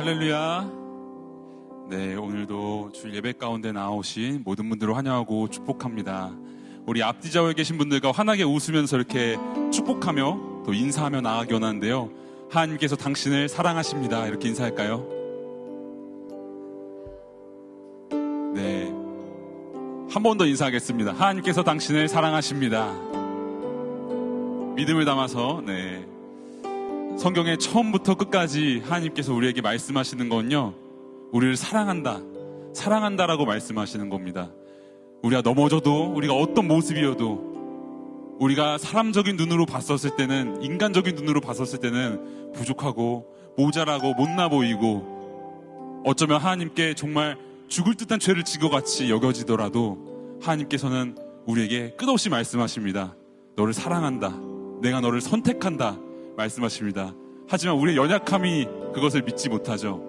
할렐루야. 네, 오늘도 주 예배 가운데 나오신 모든 분들을 환영하고 축복합니다. 우리 앞뒤 좌우에 계신 분들과 환하게 웃으면서 이렇게 축복하며 또 인사하며 나가기 원하는데요. 하나님께서 당신을 사랑하십니다. 이렇게 인사할까요? 네. 한 번 더 인사하겠습니다. 하나님께서 당신을 사랑하십니다. 믿음을 담아서, 네. 성경의 처음부터 끝까지 하나님께서 우리에게 말씀하시는 건요. 우리를 사랑한다. 사랑한다라고 말씀하시는 겁니다. 우리가 넘어져도 우리가 어떤 모습이어도 우리가 사람적인 눈으로 봤었을 때는 인간적인 눈으로 봤었을 때는 부족하고 모자라고 못나 보이고 어쩌면 하나님께 정말 죽을 듯한 죄를 진것 같이 여겨지더라도 하나님께서는 우리에게 끝없이 말씀하십니다. 너를 사랑한다. 내가 너를 선택한다. 말씀하십니다. 하지만 우리의 연약함이 그것을 믿지 못하죠.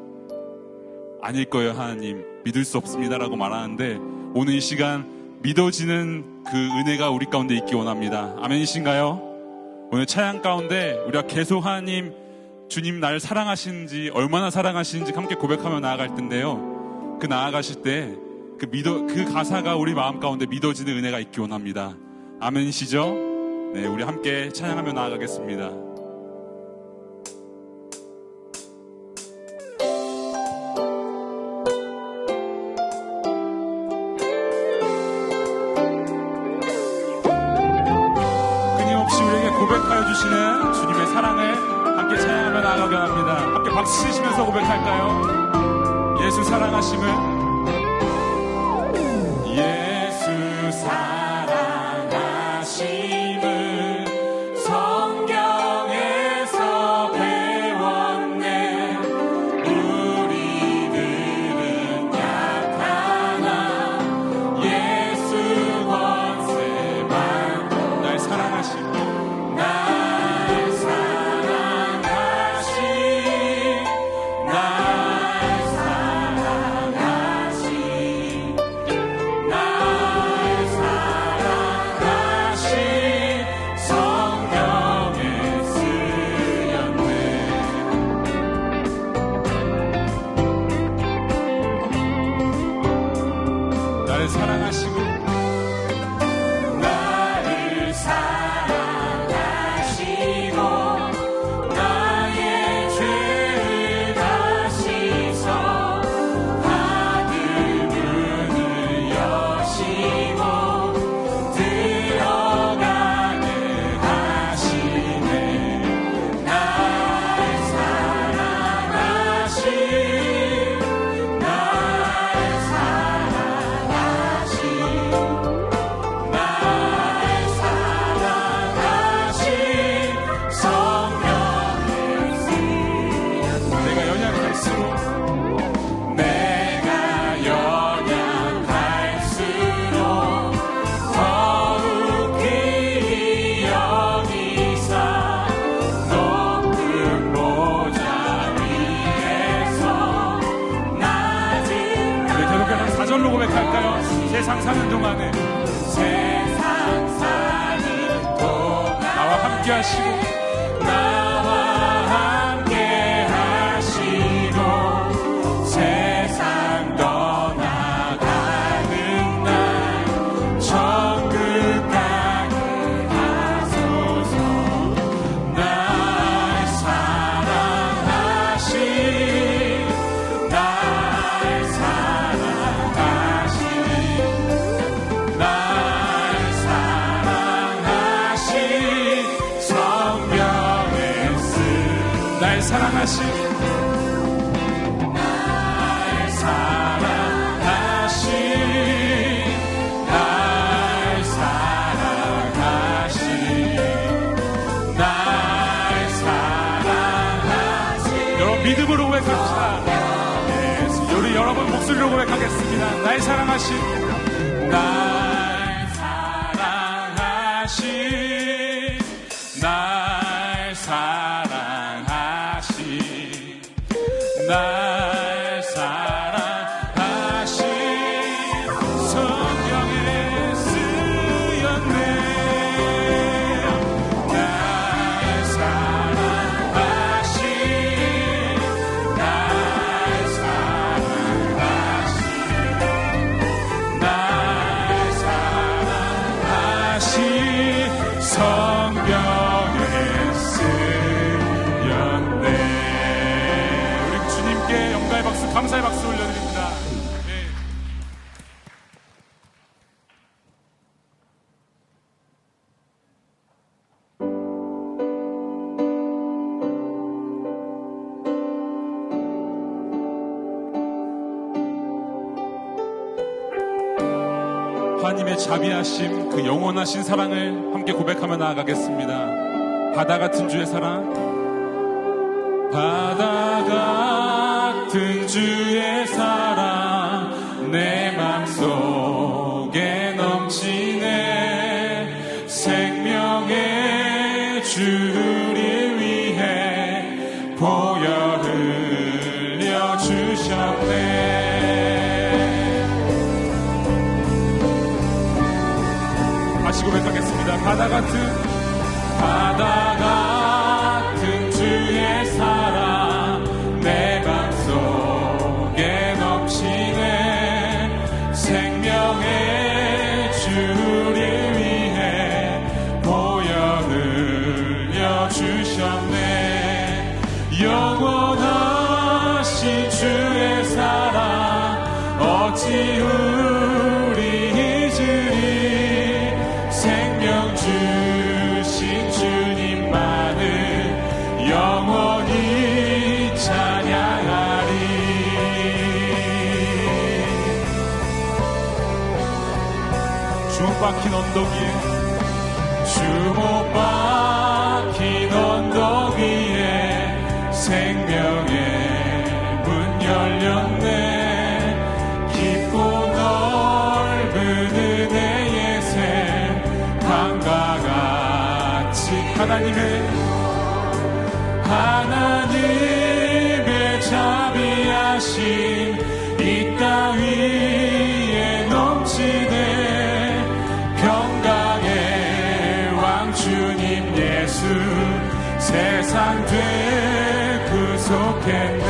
아닐 거예요, 하나님. 믿을 수 없습니다라고 말하는데 오늘 이 시간 믿어지는 그 은혜가 우리 가운데 있기 원합니다. 아멘이신가요? 오늘 차양 가운데 우리가 계속 하나님 주님 나를 사랑하시는지 얼마나 사랑하시는지 함께 고백하며 나아갈 텐데요. 그 나아가실 때 그 믿어 그 가사가 우리 마음 가운데 믿어지는 은혜가 있기 원합니다. 아멘이시죠? 네, 우리 함께 찬양하며 나아가겠습니다. 사랑하심을 세상 사는 동안에. 세상 사는 동안 나와 함께 하시고 날 여러분 믿음으로 고백합시다. 예수. 우리 여러분 목소리로 고백하겠습니다. 날 사랑하시. 날 사랑하시. 날 날 박수 올려드립니다. 네. 하나님의 자비하심, 그 영원하신 사랑을 함께 고백하며 나아가겠습니다. 바다 같은 주의 사랑, 바다 같은 주의 사랑, 내 맘속에 넘치네. 생명의 주를 위해 보여 흘려 주셨네. 바다 같은 바다 같은 박힌 언덕 위에 주목 박힌 언덕 위에 생명의 문 열렸네. 깊고 넓은 은혜의 샘 강과 같이 하나님의 세상 되구속했네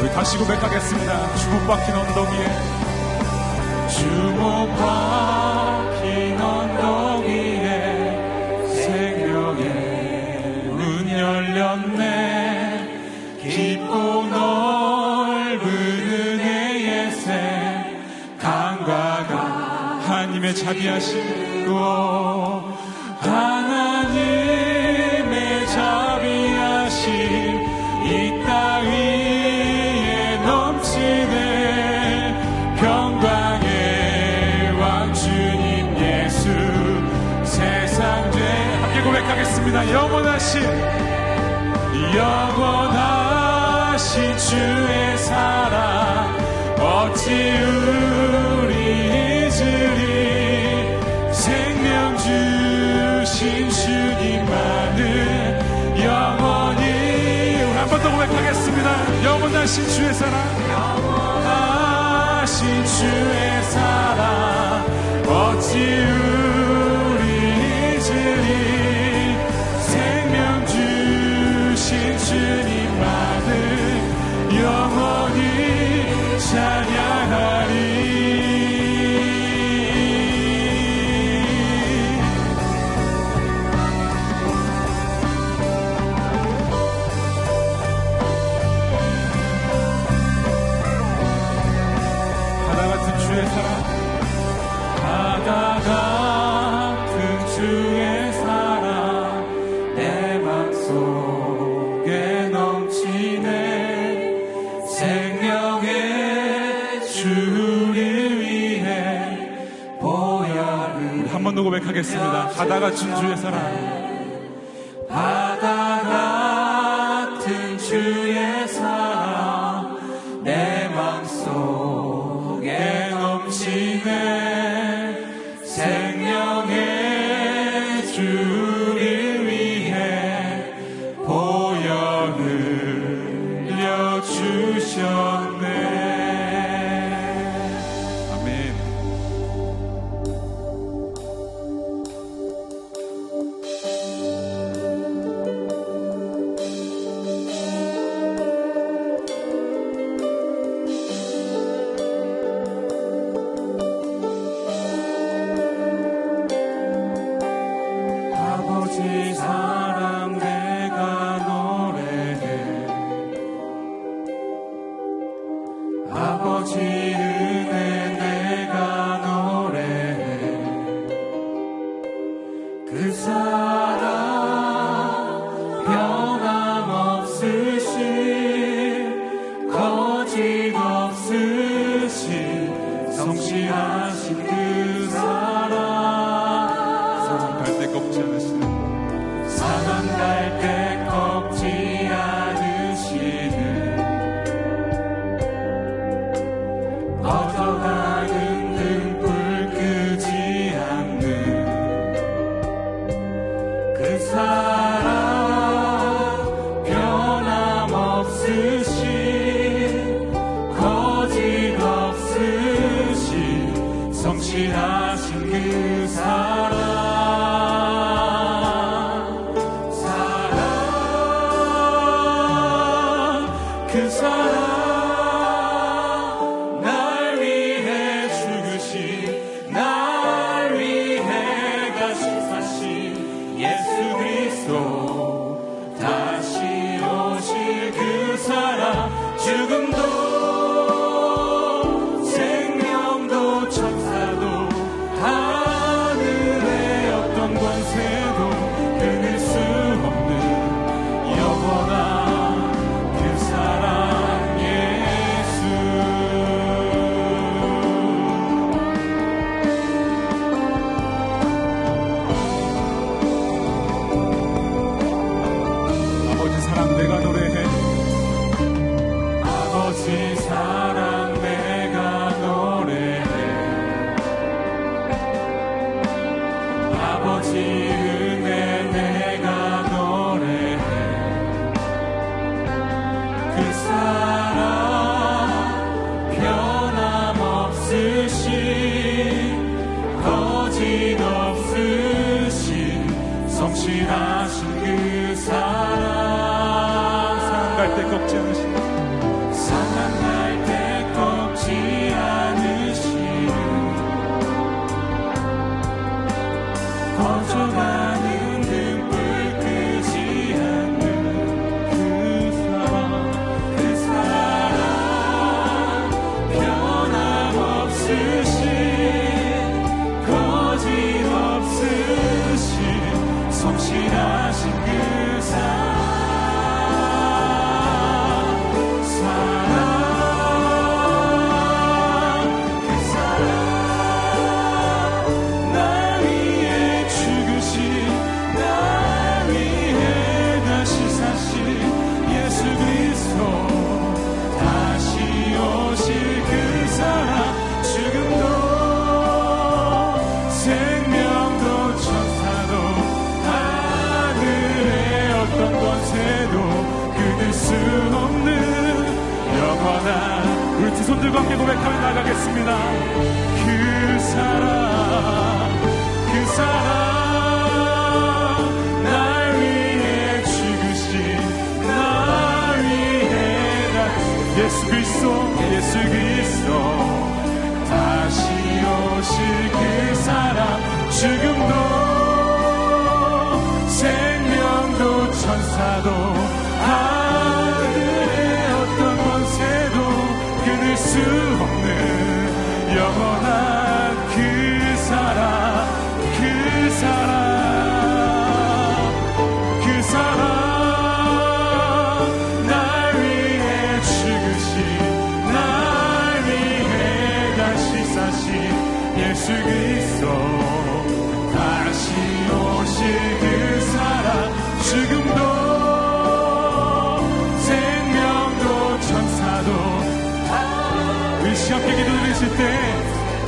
우리 다시 고백하겠습니다. 주목 박힌 언덕 위에 주목 박 하나님의 자비하시고 하나님의 자비하심 이 땅 위에 넘치네. 평강의 왕 주님 예수 세상 죄. 함께 고백하겠습니다. 영원하신 영 영원하신 주의 사랑. 영원하신 주의 사랑. 어찌 우리 잊으리 생명 주신 주님만을 영원히 찬양하 주를 위해 보혈을 한 번 더 고백하겠습니다. 바다 같은 주의 사랑. 바다 같은 주의 사랑 내 맘속에 넘치네. 생명의 주를 위해 보혈 흘려 주셨네 아버지. Cause I 就像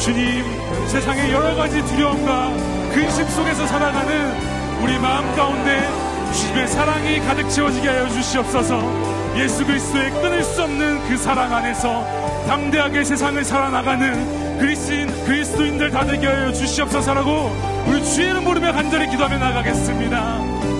주님 세상의 여러 가지 두려움과 근심 속에서 살아가는 우리 마음 가운데 주님의 사랑이 가득 채워지게 하여 주시옵소서 예수 그리스도의 끊을 수 없는 그 사랑 안에서 담대하게 세상을 살아나가는 그리스인, 그리스도인들 다 되게 하여 주시옵소서라고 우리 주의 이름 부르며 간절히 기도하며 나가겠습니다.